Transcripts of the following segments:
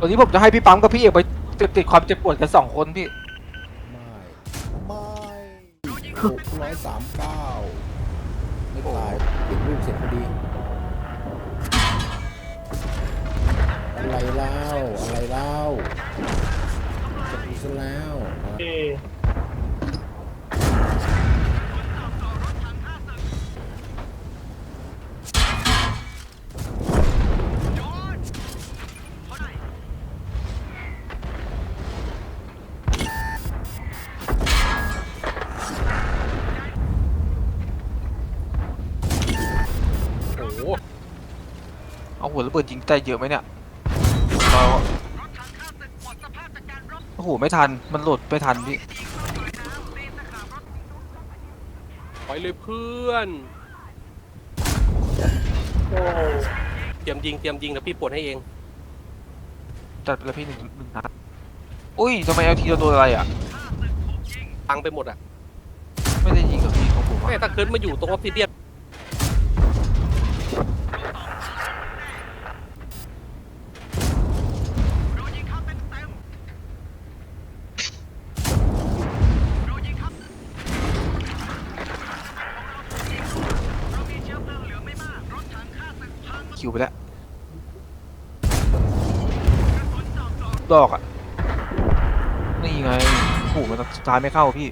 ตอนนี้ผมจะให้พี่ปั๊มกับพี่เอกไปติดติดความเจ็บปวดกันสองคนพี่ ไม่ไม่หกร้อยสามเก้าไม่ตายเก็บรูปเสร็จพอดี อะไรเล่าอะไรเล่าจะดีซะแล้วอะเอ เอาหัวระเบิดยิงใจเยอะไหมเนี่ยเราโอ้โหไม่ทัน มันโหลดไม่ทันพี่ไปเลยเพื่อนโอ้เตรียมยิงเตรียมยิงแล้วพี่ปลดให้เอง จัดไปแล้วพี่หนึ่งหนึ่งนัดอุ้ยทำไมเอลทีเราโดนอะไรอะพังไปหมดอะ ไม่ได้ยิงกับพี่ของผมแม่อะถ้าเคิร์ดมาอยู่ตรงออฟฟิเดียน คิวไปแล้วดอกอะ นี่ไงโอ้โหมันสุดท้ายไม่เข้าพี่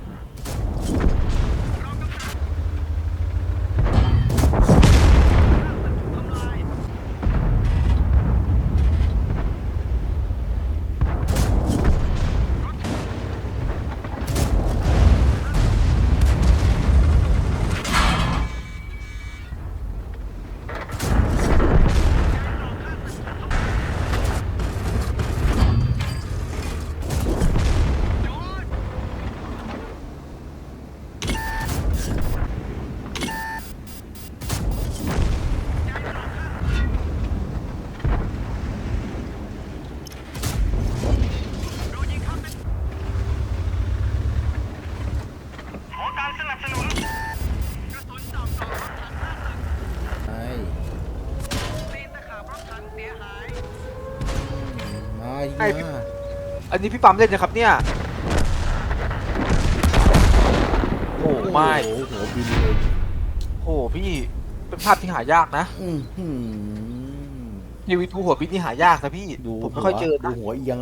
มาอีกไอ้นะอันนี้พี่ปั๊มเล่นนะครับเนี่ย โอ้โหไม่โอ้โหหัวบินเลยโอ้โหพี่เป็นภาพที่หายากนะอื้อหือทีวีทูหัวบิดนี่หายากนะพี่ ดูผมไม่ค่อยเจอดูนะหัวเอียง